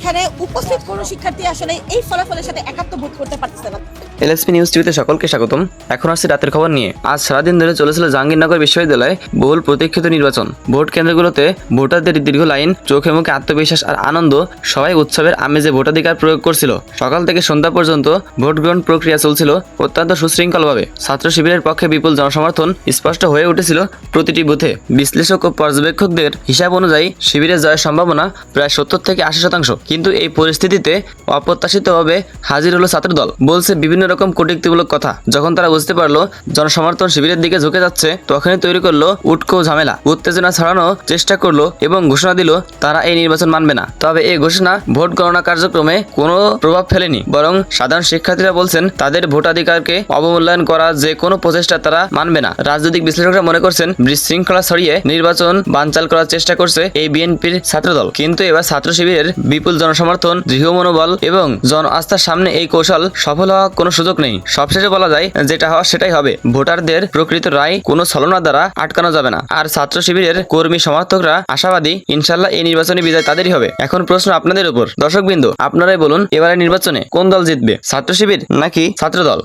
এখানে উপস্থিত কোনো শিক্ষার্থী আসলে এই ফলাফলের সাথে একাত্ম বোধ করতে পারতেছে না। এলএসপি নিউজ টিভিতে সকলকে স্বাগতম। এখন আসছে রাতের খবর নিয়ে। আজ সারাদিন ধরে চলেছিল জাহাঙ্গীরনগর বিশ্ববিদ্যালয়ে বহুল প্রতীক্ষিত নির্বাচন। ভোট কেন্দ্রগুলোতে ভোটারদের দীর্ঘ লাইন, চোখে মুখে আত্মবিশ্বাস আর আনন্দ সবাই উৎসবের আমেজে ভোটাধিকার প্রয়োগ করছিল। সকাল থেকে সন্ধ্যা পর্যন্ত ভোট গ্রহণ প্রক্রিয়া চলছিল অত্যন্ত সুশৃঙ্খলভাবে। ছাত্র শিবিরের পক্ষে বিপুল জনসমর্থন স্পষ্ট হয়ে উঠেছিল প্রতিটি বুথে। বিশ্লেষক ও পর্যবেক্ষকদের হিসাব অনুযায়ী শিবিরের জয়ের সম্ভাবনা প্রায় সত্তর থেকে আশি শতাংশ। কিন্তু এই পরিস্থিতিতে অপ্রত্যাশিতভাবে হাজির হলো ছাত্রদল বলছে বিভিন্ন রকম কটূক্তিমূলক কথা। যখন তারা বুঝতে পারল জনসমর্থন শিবিরের দিকে ঝুঁকে যাচ্ছে, তখনই তৈরি করল উটকো ঝামেলা। উত্তেজনা ছড়ানোর চেষ্টা করল এবং ঘোষণা দিল, তারা এই নির্বাচন মানবে না। তবে এই ঘোষণা ভোট গণনা কার্যক্রমে কোনো প্রভাব ফেলেনি। বরং সাধারণ শিক্ষার্থীরা বলছেন, তাদের ভোটাধিকারকে অবমূল্যায়ন করা যে কোনো প্রচেষ্টা তারা মানবে না। রাজনৈতিক বিশ্লেষকরা মনে করছেন, বিশৃঙ্খলা ছড়িয়ে নির্বাচন বানচাল করার চেষ্টা করছে এই বিএনপির ছাত্রদল। কিন্তু এবার ছাত্র শিবিরের বিপুল জনসমর্থন, দৃঢ় মনোবল এবং জন আস্থার সামনে এই কৌশল সফল হওয়া কোনো সুযোগ নেই। সবশেষে বলা যায়, যেটা হওয়া সেটাই হবে। ভোটারদের প্রকৃত রায় কোনো ছলনা দ্বারা আটকানো যাবে না। আর ছাত্র শিবিরের কর্মী সমর্থকরা আশাবাদী, ইনশাল্লাহ এই নির্বাচনী বিজয় তাদেরই হবে। এখন প্রশ্ন আপনাদের উপর। দর্শকবৃন্দ, আপনারাই বলুন এবারে নির্বাচনে কোন দল জিতবে? ছাত্র শিবির নাকি ছাত্রদল?